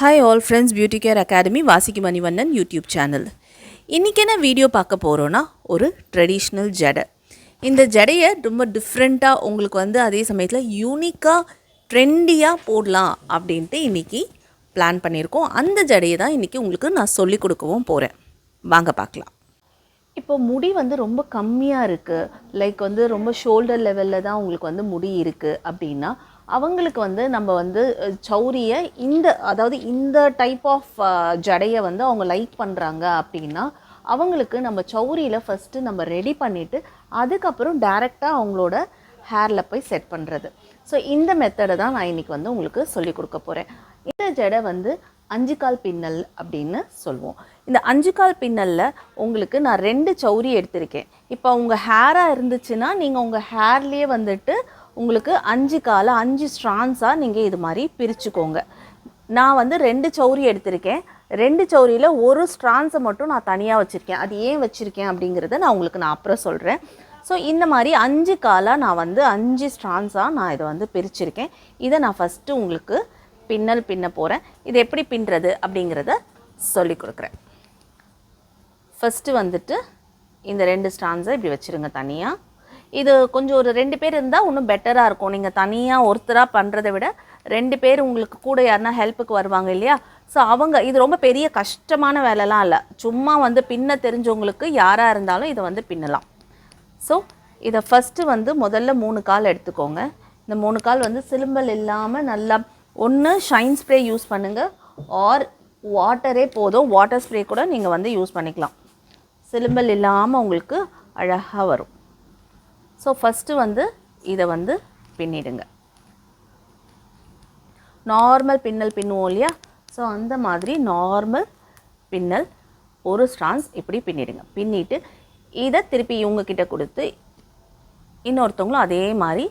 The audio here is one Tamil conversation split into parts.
Hi all friends beauty care academy வாசிக்கு Manivannan YouTube channel இன்றைக்கி என்ன வீடியோ பார்க்க போகிறோன்னா ஒரு ட்ரெடிஷ்னல் ஜடை. இந்த ஜடையை ரொம்ப டிஃப்ரெண்ட்டாக உங்களுக்கு வந்து அதே சமயத்தில் யூனிக்காக ட்ரெண்டியாக போடலாம் அப்படின்ட்டு இன்றைக்கி பிளான் பண்ணியிருக்கோம். அந்த ஜடையை தான் இன்றைக்கி உங்களுக்கு நான் சொல்லிக் கொடுக்கவும் போகிறேன் வாங்க பார்க்கலாம். இப்போ முடி வந்து ரொம்ப கம்மியாக இருக்குது லைக் வந்து ரொம்ப ஷோல்டர் லெவலில் தான் உங்களுக்கு வந்து முடி இருக்குது அப்படின்னா அவங்களுக்கு வந்து நம்ம வந்து சௌரியை இந்த அதாவது இந்த டைப் ஆஃப் ஜடையை வந்து அவங்க லைக் பண்ணுறாங்க அப்படின்னா அவங்களுக்கு நம்ம சௌரியில் ஃபஸ்ட்டு நம்ம ரெடி பண்ணிவிட்டு அதுக்கப்புறம் டேரெக்டாக அவங்களோட ஹேரில் போய் செட் பண்ணுறது ஸோ இந்த மெத்தடை தான் நான் இன்றைக்கி வந்து உங்களுக்கு சொல்லிக் கொடுக்க போகிறேன் இந்த ஜடை வந்து அஞ்சு கால் பின்னல் அப்படின்னு சொல்லுவோம். இந்த அஞ்சு கால் பின்னலில் உங்களுக்கு நான் ரெண்டு சௌரி எடுத்திருக்கேன். இப்போ உங்கள் ஹேராக இருந்துச்சுன்னா நீங்கள் உங்கள் ஹேர்லேயே வந்துட்டு உங்களுக்கு அஞ்சு காலை அஞ்சு ஸ்ட்ரான்ஸாக நீங்கள் இது மாதிரி பிரிச்சுக்கோங்க. நான் வந்து ரெண்டு சௌரி எடுத்திருக்கேன். ரெண்டு சௌரியில் ஒரு ஸ்ட்ரான்ஸை மட்டும் நான் தனியாக வச்சுருக்கேன். அது ஏன் வச்சுருக்கேன் அப்படிங்கிறத நான் உங்களுக்கு நான் அப்புறம் சொல்கிறேன் ஸோ இந்த மாதிரி அஞ்சு காலாக நான் வந்து அஞ்சு ஸ்ட்ரான்ஸாக நான் இதை வந்து பிரிச்சிருக்கேன். இதை நான் ஃபஸ்ட்டு உங்களுக்கு பின்னல் பின்ன போகிறேன் இது எப்படி பின்னுறது அப்படிங்கிறத சொல்லி கொடுக்குறேன். ஃபஸ்ட்டு வந்துட்டு இந்த ரெண்டு ஸ்டான்ஸை இப்படி வச்சுருங்க தனியாக இது கொஞ்சம் ஒரு ரெண்டு பேர் இருந்தால் இன்னும் பெட்டராக இருக்கும். நீங்கள் தனியாக ஒருத்தராக பண்ணுறதை விட ரெண்டு பேர் உங்களுக்கு கூட யாருனா ஹெல்ப்புக்கு வருவாங்க இல்லையா? ஸோ அவங்க இது ரொம்ப பெரிய கஷ்டமான வேலைலாம் இல்லை. சும்மா வந்து பின்ன தெரிஞ்சவங்களுக்கு யாராக இருந்தாலும் இதை வந்து பின்னலாம். ஸோ இதை ஃபஸ்ட்டு வந்து முதல்ல மூணு கால் எடுத்துக்கோங்க. இந்த மூணு கால் வந்து சிலும்பல் இல்லாமல் நல்லா ஒன்று ஷைன் ஸ்ப்ரே யூஸ் பண்ணுங்கள் ஆர் வாட்டரே போதும். வாட்டர் ஸ்ப்ரே கூட நீங்கள் வந்து யூஸ் பண்ணிக்கலாம். சிலும்பல் இல்லாமல் உங்களுக்கு அழகாக வரும். ஸோ ஃபஸ்ட்டு வந்து இதை வந்து பின்னிடுங்க. நார்மல் பின்னல் பின்னுவோம் இல்லையா? ஸோ அந்த மாதிரி நார்மல் பின்னல் ஒரு ஸ்ட்ரான்ஸ் இப்படி பின்னிடுங்க. பின்னிட்டு இதை திருப்பி இவங்கக்கிட்ட கொடுத்து இன்னொருத்தவங்களும் அதே மாதிரி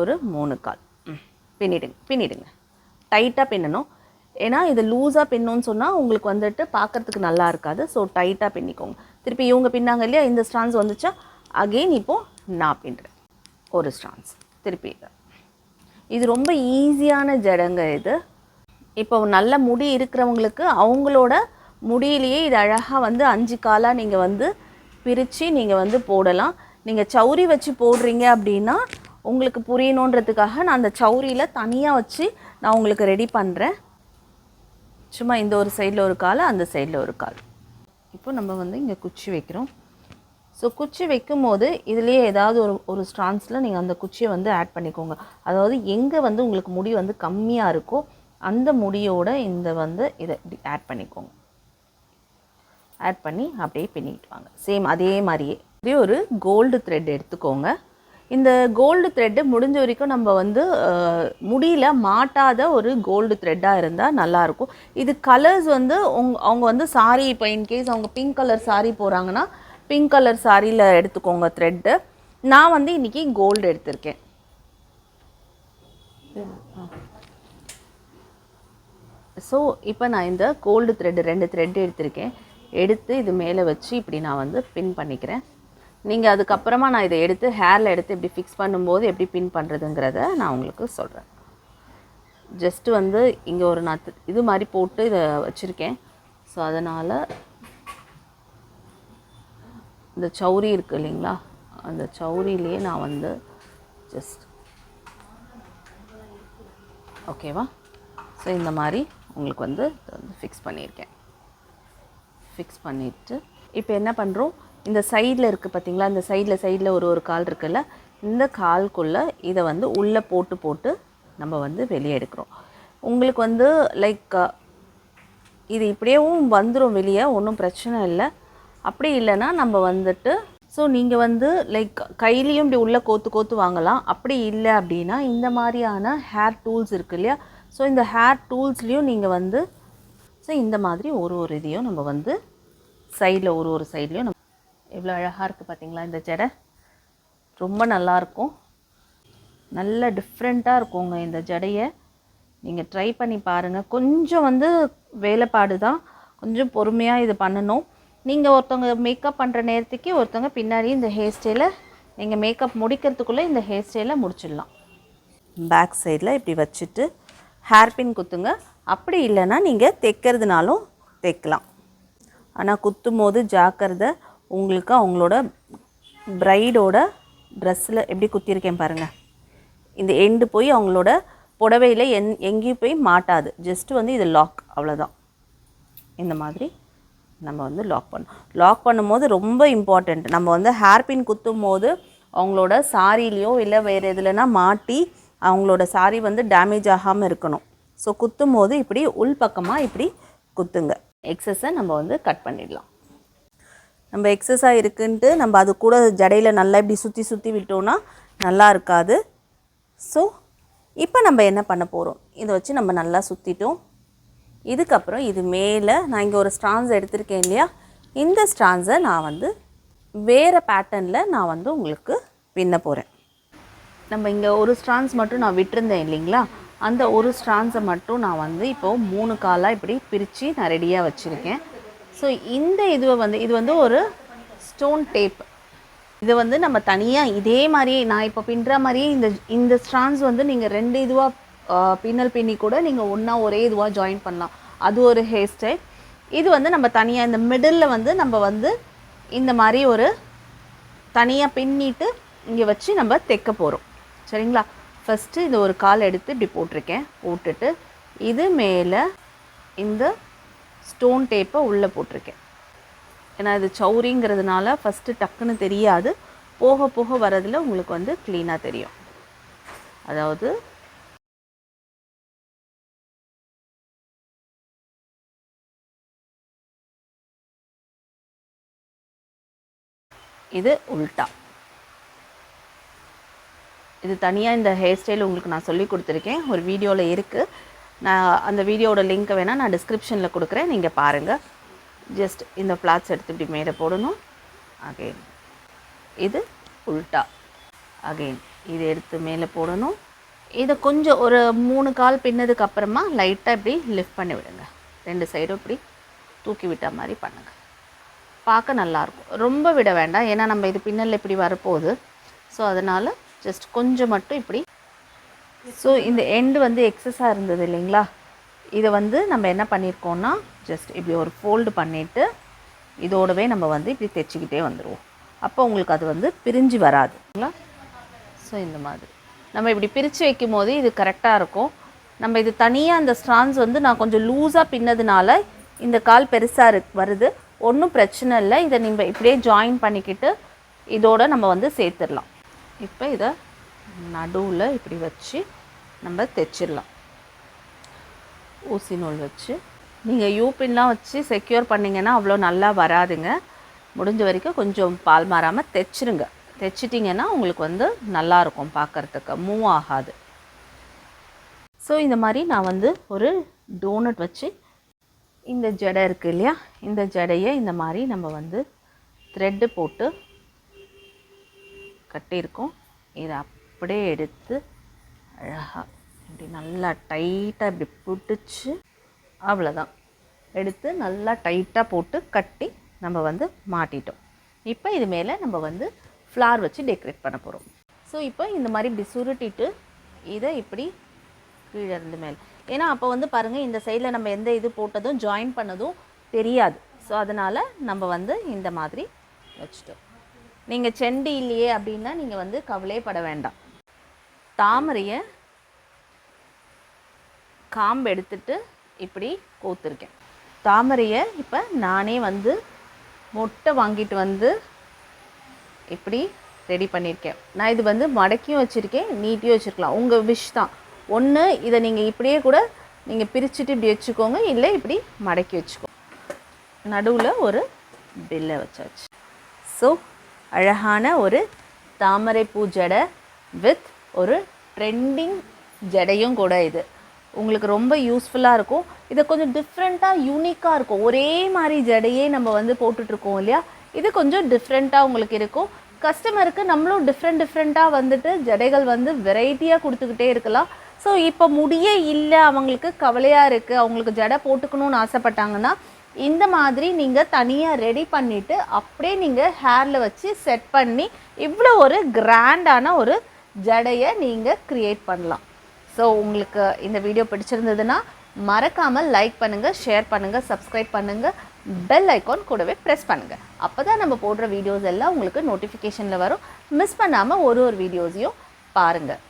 ஒரு மூணு கால். ம், பின்னிடுங்க பின்னிடுங்க. டைட்டாக பின்னணும். ஏன்னா இது லூஸாக பின்னோன்னு சொன்னால் உங்களுக்கு வந்துட்டு பார்க்கறதுக்கு நல்லா இருக்காது. ஸோ டைட்டாக பின்னிக்கோங்க. திருப்பி இவங்க பின்னாங்க இல்லையா? இந்த ஸ்ட்ரான்ஸ் வந்துச்சா? அகெயின் இப்போது நான் பின்னுறேன் ஒரு ஸ்ட்ரான்ஸ் திருப்பி இது ரொம்ப ஈஸியான ஜடங்க இது. இப்போ நல்ல முடி இருக்கிறவங்களுக்கு அவங்களோட முடியிலேயே இது அழகாக வந்து அஞ்சு காலாக நீங்கள் வந்து பிரித்து நீங்கள் வந்து போடலாம். நீங்கள் சௌரி வச்சு போடுறீங்க அப்படின்னா உங்களுக்கு புரியணுன்றதுக்காக நான் அந்த சௌரியில் தனியாக வச்சு நான் உங்களுக்கு ரெடி பண்ணுறேன் சும்மா இந்த ஒரு சைடில் ஒரு கால் அந்த சைடில் ஒரு கால். இப்போ நம்ம வந்து இங்கே குச்சி வைக்கிறோம். ஸோ குச்சி வைக்கும் போது இதுலேயே ஏதாவது ஒரு ஒரு ஸ்ட்ரான்ஸில் நீங்கள் அந்த குச்சியை வந்து ஆட் பண்ணிக்கோங்க. அதாவது எங்கே வந்து உங்களுக்கு முடி வந்து கம்மியாக இருக்கோ அந்த முடியோட இந்த வந்து இதை ஆட் பண்ணிக்கோங்க. ஆட் பண்ணி அப்படியே பின்னிட்டு வாங்க. சேம் அதே மாதிரியே. இதே ஒரு கோல்டு த்ரெட் எடுத்துக்கோங்க. இந்த கோல்டு த்ரெட்டு முடிஞ்ச வரைக்கும் நம்ம வந்து முடியில் மாட்டாத ஒரு கோல்டு த்ரெட்டாக இருந்தால் நல்லாயிருக்கும் இது கலர்ஸ் வந்து உங் அவங்க வந்து சாரி இப்போ இன்கேஸ் அவங்க பிங்க் கலர் சாரி போகிறாங்கன்னா பிங்க் கலர் சாரியில் எடுத்துக்கோங்க த்ரெட்டு நான் வந்து இன்றைக்கி கோல்டு எடுத்திருக்கேன். ஸோ இப்போ நான் இந்த கோல்டு த்ரெட்டு ரெண்டு த்ரெட் எடுத்திருக்கேன். எடுத்து இது மேலே வச்சு இப்படி நான் வந்து பின் பண்ணிக்கிறேன். நீங்கள் அதுக்கப்புறமா நான் இதை எடுத்து ஹேரில் எடுத்து இப்படி ஃபிக்ஸ் பண்ணும்போது எப்படி பின் பண்ணுறதுங்கிறத நான் உங்களுக்கு சொல்கிறேன் ஜஸ்ட்டு வந்து இங்கே ஒரு நான் இது மாதிரி போட்டு இதை வச்சுருக்கேன். ஸோ அதனால் இந்த சௌரி இருக்குது இல்லைங்களா? அந்த சௌரியிலே நான் வந்து ஜஸ்ட் ஓகேவா ஸோ இந்த மாதிரி உங்களுக்கு வந்து வந்து ஃபிக்ஸ் பண்ணியிருக்கேன். ஃபிக்ஸ் பண்ணிவிட்டு இப்போ என்ன பண்ணுறோம் இந்த சைடில் இருக்குது பார்த்தீங்களா இந்த சைடில் சைடில் ஒரு ஒரு கால் இருக்குல்ல? இந்த கால்குள்ளே இதை வந்து உள்ளே போட்டு போட்டு நம்ம வந்து வெளியே எடுக்கிறோம். உங்களுக்கு வந்து லைக் இது இப்படியேவும் வந்துடும் வெளியே ஒன்றும் பிரச்சனை இல்லை. அப்படி இல்லைன்னா நம்ம வந்துட்டு ஸோ நீங்கள் வந்து லைக் கையிலையும் இப்படி உள்ளே கோத்து கோத்து வாங்கலாம். அப்படி இல்லை அப்படின்னா இந்த மாதிரியான ஹேர் டூல்ஸ் இருக்கு இல்லையா? ஸோ இந்த ஹேர் டூல்ஸ்லேயும் நீங்கள் வந்து ஸோ இந்த மாதிரி ஒரு ஒரு இதையும் நம்ம வந்து சைடில் ஒரு ஒரு சைட்லேயும் நம்ம எவ்வளோ அழகாக இருக்குது பார்த்தீங்களா இந்த ஜடை? ரொம்ப நல்லாயிருக்கும் நல்ல டிஃப்ரெண்ட்டாக இருக்குங்க இந்த ஜடையை. நீங்கள் ட்ரை பண்ணி பாருங்கள் கொஞ்சம் வந்து வேலைப்பாடு தான். கொஞ்சம் பொறுமையாக இது பண்ணணும். நீங்கள் ஒருத்தவங்க மேக்கப் பண்ணுற நேரத்துக்கு ஒருத்தவங்க பின்னாடி இந்த ஹேர் ஸ்டைலை நீங்கள் மேக்கப் முடிக்கிறதுக்குள்ளே இந்த ஹேர் ஸ்டைலை முடிச்சிடலாம். பேக் சைடில் இப்படி வச்சுட்டு ஹேர் பின் குத்துங்க. அப்படி இல்லைன்னா நீங்கள் தைக்கிறதுனாலும் தைக்கலாம். ஆனால் குத்தும் போது ஜாக்கிரதை உங்களுக்கு அவங்களோட ப்ரைடோட ட்ரெஸ்ஸில் எப்படி குத்திருக்கேன் பாருங்கள் இந்த எண்டு போய் அவங்களோட புடவையில் எங் எங்கேயும் போய் மாட்டாது. ஜஸ்ட்டு வந்து இது லாக் அவ்வளோதான் இந்த மாதிரி நம்ம வந்து லாக் பண்ணணும். லாக் பண்ணும்போது ரொம்ப இம்பார்ட்டண்ட் நம்ம வந்து ஹேர்பின் குத்தும் போது அவங்களோட சாரிலேயோ இல்லை வேறு எதுலனா மாட்டி அவங்களோட சாரி வந்து டேமேஜ் ஆகாமல் இருக்கணும். ஸோ குத்தும் போது இப்படி உள் பக்கமாக இப்படி குத்துங்க. எக்ஸஸை நம்ம வந்து கட் பண்ணிடலாம். நம்ம எக்ஸஸாக இருக்குன்ட்டு நம்ம அது கூட ஜடையில் நல்லா இப்படி சுற்றி சுற்றி விட்டோம்னா நல்லா இருக்காது. ஸோ இப்போ நம்ம என்ன பண்ண போகிறோம் இதை வச்சு நம்ம நல்லா சுற்றிட்டோம் இதுக்கப்புறம் இது மேலே நான் இங்கே ஒரு ஸ்ட்ரான்ஸ் எடுத்திருக்கேன் இல்லையா? இந்த ஸ்ட்ரான்ஸை நான் வந்து வேறு பேட்டர்னில் நான் வந்து உங்களுக்கு பின்ன போகிறேன் நம்ம இங்கே ஒரு ஸ்ட்ரான்ஸ் மட்டும் நான் விட்டுருந்தேன் இல்லைங்களா? அந்த ஒரு ஸ்ட்ரான்ஸை மட்டும் நான் வந்து இப்போது மூணு காலாக இப்படி பிரித்து நான் ரெடியாக வச்சுருக்கேன். ஸோ இந்த இதுவை வந்து இது வந்து ஒரு ஸ்டோன் டேப் இது வந்து நம்ம தனியாக இதே மாதிரியே நான் இப்போ பின்னுற மாதிரியே இந்த இந்த ஸ்ட்ரான்ஸ் வந்து நீங்கள் ரெண்டு இதுவாக பின்னல் பின்னி கூட நீங்கள் ஒன்றா ஒரே இதுவாக ஜாயின் பண்ணலாம். அது ஒரு ஹேர் ஸ்டைல் இது வந்து நம்ம தனியாக இந்த மிடில் வந்து நம்ம வந்து இந்த மாதிரி ஒரு தனியாக பின்னிட்டு இங்கே வச்சு நம்ம தைக்க போகிறோம் சரிங்களா? ஃபஸ்ட்டு இந்த ஒரு கால் எடுத்து இப்படி போட்டிருக்கேன். போட்டுட்டு இது மேலே இந்த ஸ்டோன் டேப்பை உள்ளே போட்டிருக்கேன். ஏன்னா இது சௌரிங்கிறதுனால ஃபஸ்ட்டு டக்குன்னு தெரியாது. போக போக வரதில் உங்களுக்கு வந்து க்ளீனாக தெரியும். அதாவது இது உல்டா. இது தனியாக இந்த ஹேர் ஸ்டைல் உங்களுக்கு நான் சொல்லி கொடுத்துருக்கேன். ஒரு வீடியோவில் இருக்குது நான் அந்த வீடியோவோட லிங்க்கை வேணால் நான் டிஸ்கிரிப்ஷனில் கொடுக்குறேன். நீங்கள் பாருங்கள் ஜஸ்ட் இந்த ஃப்ளாட்ஸ் எடுத்து இப்படி மேலே போடணும். அகெயின் இது உல்டா. அகெயின் இது எடுத்து மேலே போடணும். இதை கொஞ்சம் ஒரு மூணு கால் பின்னதுக்கு அப்புறமா லைட்டாக இப்படி லிஃப்ட் பண்ணி விடுங்க. ரெண்டு சைடும் இப்படி தூக்கி விட்ட மாதிரி பண்ணுங்கள் பார்க்க நல்லாயிருக்கும். ரொம்ப விட வேண்டாம். ஏன்னா நம்ம இது பின்னல் இப்படி வரப்போகுது. ஸோ அதனால் ஜஸ்ட் கொஞ்சம் மட்டும் இப்படி. ஸோ இந்த எண்டு வந்து எக்ஸஸாக இருந்தது இல்லைங்களா? இதை வந்து நம்ம என்ன பண்ணியிருக்கோம்னா ஜஸ்ட் இப்படி ஒரு ஃபோல்டு பண்ணிவிட்டு இதோடவே நம்ம வந்து இப்படி தைச்சிக்கிட்டே வந்துடுவோம் அப்போ உங்களுக்கு அது வந்து பிரிஞ்சு வராதுங்களா ஸோ இந்த மாதிரி. நம்ம இப்படி பிரித்து வைக்கும் போது இது கரெக்டாக இருக்கும். நம்ம இது தனியாக அந்த ஸ்ட்ரான்ஸ் வந்து நான் கொஞ்சம் லூஸாக பின்னதுனால இந்த கால் பெருசாக இரு வருது. ஒன்றும் பிரச்சனை இல்லை. இதை நம்ம இப்படியே ஜாயின் பண்ணிக்கிட்டு இதோடு நம்ம வந்து சேர்த்துடலாம். இப்போ இதை நடுவில் இப்படி வச்சு நம்ம தைச்சிடலாம். ஊசி நூல் வச்சு. நீங்கள் யூபின்லாம் வச்சு செக்யூர் பண்ணிங்கன்னா அவ்வளோ நல்லா வராதுங்க. முடிஞ்ச வரைக்கும் கொஞ்சம் பால் மாறாமல் தைச்சிருங்க. தைச்சிட்டிங்கன்னா உங்களுக்கு வந்து நல்லாயிருக்கும் பார்க்குறதுக்கு மூவ் ஆகாது. ஸோ இந்த மாதிரி நான் வந்து ஒரு டோனட் வச்சு இந்த ஜடை இருக்குது இல்லையா? இந்த ஜடையை இந்த மாதிரி நம்ம வந்து த்ரெட்டு போட்டு கட்டியிருக்கோம். இதை அப்படியே எடுத்து அழகாக இப்படி நல்லா டைட்டாக இப்படி பிடிச்சி அவ்வளோதான் எடுத்து நல்லா டைட்டாக போட்டு கட்டி நம்ம வந்து மாட்டிட்டோம். இப்போ இது மேலே நம்ம வந்து ஃப்ளார் வச்சு டெக்கரேட் பண்ண போகிறோம் ஸோ இப்போ இந்த மாதிரி இப்படி சுருட்டிட்டு இதை இப்படி கீழே இருந்து மேலே ஏன்னா அப்போ வந்து பாருங்கள் இந்த சைடில் நம்ம எந்த இது போட்டதும் ஜாயின் பண்ணதும் தெரியாது. ஸோ அதனால் நம்ம வந்து இந்த மாதிரி வச்சுட்டோம். நீங்கள் செண்டி இல்லையே அப்படின்னா நீங்கள் வந்து கவலையப்பட வேண்டாம். தாமரையை காம்பு எடுத்துட்டு இப்படி கோத்துருக்கேன். தாமரையை இப்போ நானே வந்து மொட்டை வாங்கிட்டு வந்து இப்படி ரெடி பண்ணியிருக்கேன் நான் இது வந்து மடக்கியும் வச்சுருக்கேன் நீட்டியும் வச்சுருக்கலாம். உங்கள் விஷ் தான். ஒன்று இதை நீங்கள் இப்படியே கூட நீங்கள் பிரிச்சுட்டு இப்படி வச்சுக்கோங்க இல்லை இப்படி மடக்கி வச்சுக்கோங்க. நடுவில் ஒரு பில்லை வச்சாச்சு. ஸோ அழகான ஒரு தாமரை பூ ஜடை வித் ஒரு ட்ரெண்டிங் ஜடையும் கூட இது. உங்களுக்கு ரொம்ப யூஸ்ஃபுல்லாக இருக்கும். இது கொஞ்சம் டிஃப்ரெண்ட்டாக யூனிக்காக இருக்கும். ஒரே மாதிரி ஜடையே நம்ம வந்து போட்டுட்ருக்கோம் இல்லையா? இது கொஞ்சம் டிஃப்ரெண்ட்டாக உங்களுக்கு இருக்கும். கஸ்டமருக்கு நம்மளும் டிஃப்ரெண்ட் டிஃப்ரெண்ட்டாக வந்துட்டு ஜடைகள் வந்து வெரைட்டியாக கொடுத்துக்கிட்டே இருக்கலாம். ஸோ இப்போ முடியே இல்லை அவங்களுக்கு கவலையாக இருக்குது அவங்களுக்கு ஜடை போட்டுக்கணும்னு ஆசைப்பட்டாங்கன்னா இந்த மாதிரி நீங்கள் தனியாக ரெடி பண்ணிவிட்டு அப்படியே நீங்கள் ஹேரில் வச்சு செட் பண்ணி இவ்வளோ ஒரு கிராண்டான ஒரு ஜடையை நீங்கள் க்ரியேட் பண்ணலாம். ஸோ உங்களுக்கு இந்த வீடியோ பிடிச்சிருந்ததுன்னா மறக்காமல் லைக் பண்ணுங்கள் ஷேர் பண்ணுங்கள் சப்ஸ்கிரைப் பண்ணுங்கள் பெல் ஐக்கான் கூடவே ப்ரெஸ் பண்ணுங்கள் அப்போ தான் நம்ம போடுற வீடியோஸ் எல்லாம் உங்களுக்கு நோட்டிஃபிகேஷனில் வரும். மிஸ் பண்ணாமல் ஒரு ஒரு வீடியோஸையும் பாருங்கள்